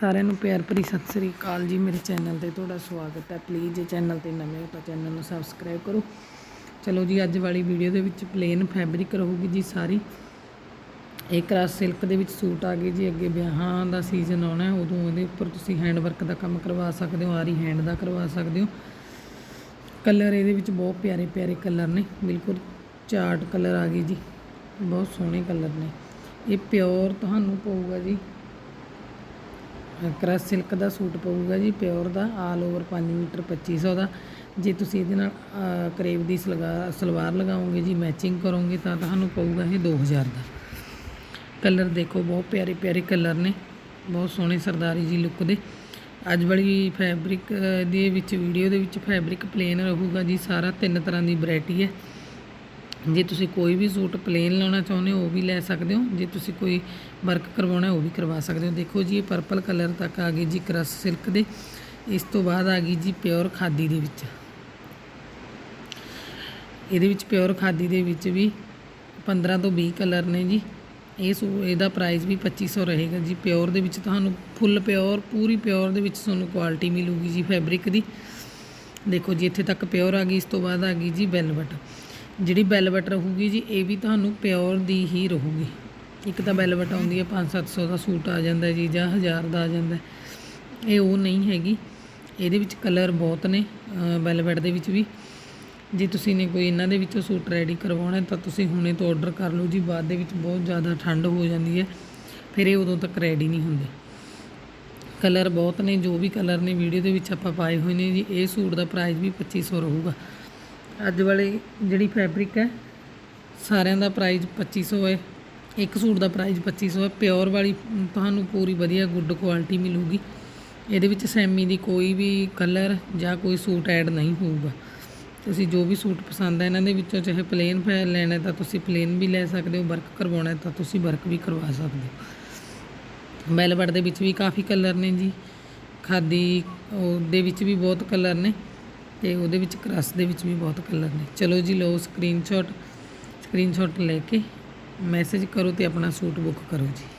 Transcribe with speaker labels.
Speaker 1: ਸਾਰਿਆਂ ਨੂੰ ਪਿਆਰ ਭਰੀ ਸਤਿ ਸ੍ਰੀ ਅਕਾਲ ਜੀ। ਮੇਰੇ ਚੈਨਲ ਤੇ ਤੁਹਾਡਾ ਸਵਾਗਤ ਹੈ। ਪਲੀਜ਼ ਜੇ ਚੈਨਲ ਤੇ ਨਵੇਂ ਹੋ ਤਾਂ ਚੈਨਲ ਨੂੰ ਸਬਸਕ੍ਰਾਈਬ ਕਰੋ। ਚਲੋ ਜੀ, ਅੱਜ ਵਾਲੀ ਵੀਡੀਓ ਦੇ ਵਿੱਚ ਪਲੇਨ ਫੈਬਰਿਕ ਰਹੂਗੀ ਜੀ ਸਾਰੀ। ਇਹ ਕ੍ਰਾਸ ਸਿਲਕ ਦੇ ਵਿੱਚ ਸੂਟ ਆ ਗਏ ਜੀ। ਅੱਗੇ ਵਿਆਹਾਂ ਦਾ ਸੀਜ਼ਨ ਆਉਣਾ ਉਦੋਂ ਇਹਦੇ ਉੱਪਰ ਤੁਸੀਂ ਹੈਂਡ ਵਰਕ ਦਾ ਕੰਮ ਕਰਵਾ ਸਕਦੇ ਹੋ, ਆਰੀ ਹੈਂਡ ਦਾ ਕਰਵਾ ਸਕਦੇ ਹੋ। ਕਲਰ ਇਹਦੇ ਵਿੱਚ ਬਹੁਤ ਪਿਆਰੇ ਪਿਆਰੇ ਕਲਰ ਨੇ। ਬਿਲਕੁਲ ਚਾਰਟ ਕਲਰ ਆ ਗਏ ਜੀ। ਬਹੁਤ ਸੋਹਣੇ ਕਲਰ ਨੇ। ਇਹ ਪਿਓਰ ਤੁਹਾਨੂੰ ਪਊਗਾ ਜੀ। ਕ੍ਰਸ ਸਿਲਕ ਦਾ ਸੂਟ ਪਊਗਾ ਜੀ ਪਿਓਰ ਦਾ ਆਲ ਓਵਰ 5 ਮੀਟਰ 2500 ਦਾ। ਜੇ ਤੁਸੀਂ ਇਹਦੇ ਨਾਲ ਅਹ, ਕਰੇਵ ਦੀ ਸਲਗਾ ਸਲਵਾਰ ਲਗਾਓਗੇ ਜੀ ਮੈਚਿੰਗ ਕਰੋਗੇ ਤਾਂ ਤੁਹਾਨੂੰ ਪਊਗਾ ਇਹ 2000 ਦਾ। ਕਲਰ ਦੇਖੋ ਬਹੁਤ ਪਿਆਰੇ ਪਿਆਰੇ ਕਲਰ ਨੇ। ਬਹੁਤ ਸੋਹਣੇ ਸਰਦਾਰੀ ਜੀ ਲੁੱਕ ਦੇ। ਅੱਜ ਵਾਲੀ ਫੈਬਰਿਕ ਦੇ ਵਿੱਚ ਵੀਡੀਓ ਦੇ ਵਿੱਚ ਫੈਬਰਿਕ ਪਲੇਨ ਰਹੂਗਾ ਜੀ ਸਾਰਾ ਤਿੰਨ ਤਰ੍ਹਾਂ ਦੀ ਵੈਰਾਈਟੀ ਹੈ। ਜੇ ਤੁਸੀਂ ਕੋਈ ਵੀ ਸੂਟ ਪਲੇਨ ਲਾਉਣਾ ਚਾਹੁੰਦੇ ਹੋ, ਉਹ ਵੀ ਲੈ ਸਕਦੇ ਹੋ। ਜੇ ਤੁਸੀਂ ਕੋਈ ਵਰਕ ਕਰਵਾਉਣਾ ਉਹ ਵੀ ਕਰਵਾ ਸਕਦੇ ਹੋ। ਦੇਖੋ ਜੀ, ਇਹ ਪਰਪਲ ਕਲਰ ਤੱਕ ਆ ਗਈ ਜੀ ਕਰਸ ਸਿਲਕ ਦੇ। ਇਸ ਤੋਂ ਬਾਅਦ ਆ ਗਈ ਜੀ ਪਿਓਰ ਖਾਦੀ ਦੇ ਵਿੱਚ। ਇਹਦੇ ਵਿੱਚ ਪਿਓਰ ਖਾਦੀ ਦੇ ਵਿੱਚ ਵੀ 15 ਤੋਂ 20 ਕਲਰ ਨੇ ਜੀ। ਇਹ ਸੂ, ਇਹਦਾ ਪ੍ਰਾਈਸ ਵੀ 2500 ਰਹੇਗਾ ਜੀ। ਪਿਓਰ ਦੇ ਵਿੱਚ ਤੁਹਾਨੂੰ ਫੁੱਲ ਪਿਓਰ ਪੂਰੀ ਪਿਓਰ ਦੇ ਵਿੱਚ ਤੁਹਾਨੂੰ ਕੁਆਲਿਟੀ ਮਿਲੂਗੀ ਜੀ ਫੈਬਰਿਕ ਦੀ। ਦੇਖੋ ਜੀ, ਇੱਥੇ ਤੱਕ ਪਿਓਰ ਆ ਗਈ, ਇਸ ਤੋਂ ਬਾਅਦ ਆ ਗਈ ਜੀ ਵੈਲਵਟ ਜਿਹੜੀ ਵੈਲਵਟ ਰਹੂਗੀ ਜੀ, ਇਹ ਵੀ ਤੁਹਾਨੂੰ ਪਿਓਰ ਦੀ ਹੀ ਰਹੂਗੀ। ਇੱਕ ਤਾਂ ਬੈਲਵਟ ਆਉਂਦੀ ਹੈ 5-700 ਦਾ ਸੂਟ ਆ ਜਾਂਦਾ ਜੀ, ਜਾਂ 1000 ਦਾ ਆ ਜਾਂਦਾ ਇਹ ਉਹ ਨਹੀਂ ਹੈਗੀ। ਇਹਦੇ ਵਿੱਚ ਕਲਰ ਬਹੁਤ ਨੇ ਵੈਲਵਟ ਦੇ ਵਿੱਚ ਵੀ। ਜੇ ਤੁਸੀਂ ਨੇ ਕੋਈ ਇਹਨਾਂ ਦੇ ਵਿੱਚੋਂ ਸੂਟ ਰੈਡੀ ਕਰਵਾਉਣਾ ਤਾਂ ਤੁਸੀਂ ਹੁਣੇ ਤੋਂ ਆਰਡਰ ਕਰ ਲਓ ਜੀ, ਬਾਅਦ ਦੇ ਵਿੱਚ ਬਹੁਤ ਜ਼ਿਆਦਾ ਠੰਡ ਹੋ ਜਾਂਦੀ ਹੈ, ਫਿਰ ਇਹ ਉਦੋਂ ਤੱਕ ਰੈਡੀ ਨਹੀਂ ਹੁੰਦੇ। ਕਲਰ ਬਹੁਤ ਨੇ, ਜੋ ਵੀ ਕਲਰ ਨੇ, ਵੀਡੀਓ ਦੇ ਵਿੱਚ ਆਪਾਂ ਪਾਏ ਹੋਏ ਨੇ ਜੀ, ਇਹ ਸੂਟ ਦਾ ਪ੍ਰਾਈਸ ਵੀ 2500 ਰਹੂਗਾ। ਅੱਜ ਵਾਲੇ ਜਿਹੜੀ ਫੈਬਰਿਕ ਹੈ, ਸਾਰਿਆਂ ਦਾ ਪ੍ਰਾਈਸ 2500 ਹੈ। ਇੱਕ ਸੂਟ ਦਾ ਪ੍ਰਾਈਸ 2500 ਹੈ। ਪਿਓਰ ਵਾਲੀ ਤੁਹਾਨੂੰ ਪੂਰੀ ਵਧੀਆ ਗੁੱਡ ਕੁਆਲਿਟੀ ਮਿਲੂਗੀ। ਇਹਦੇ ਵਿੱਚ ਸੈਮੀ ਦੀ ਕੋਈ ਵੀ ਕਲਰ ਜਾਂ ਕੋਈ ਸੂਟ ਐਡ ਨਹੀਂ ਹੋਊਗਾ। ਤੁਸੀਂ ਜੋ ਵੀ ਸੂਟ ਪਸੰਦ ਹੈ, ਇਹਨਾਂ ਦੇ ਵਿੱਚੋਂ ਚਾਹੇ ਪਲੇਨ ਪੈ ਲੈਣਾ ਤਾਂ ਤੁਸੀਂ ਪਲੇਨ ਵੀ ਲੈ ਸਕਦੇ ਹੋ। ਵਰਕ ਕਰਵਾਉਣਾ ਤਾਂ ਤੁਸੀਂ ਵਰਕ ਵੀ ਕਰਵਾ ਸਕਦੇ ਹੋ। ਵੈਲਵਟ ਦੇ ਵਿੱਚ ਵੀ ਕਾਫੀ ਕਲਰ ਨੇ ਜੀ। ਖਾਦੀ, ਉਹਦੇ ਵਿੱਚ ਵੀ ਬਹੁਤ ਕਲਰ ਨੇ। ਤੇ ਉਹਦੇ ਵਿੱਚ ਕ੍ਰਸ ਦੇ ਵਿੱਚ ਵੀ ਬਹੁਤ ਕਲਰ ਨੇ। ਚਲੋ ਜੀ, ਲਓ ਸਕਰੀਨਸ਼ਾਟ ਸਕਰੀਨਸ਼ਾਟ ਲੈ ਕੇ ਮੈਸੇਜ ਕਰੋ ਤੇ ਆਪਣਾ ਸੂਟ ਬੁੱਕ ਕਰੋ ਜੀ।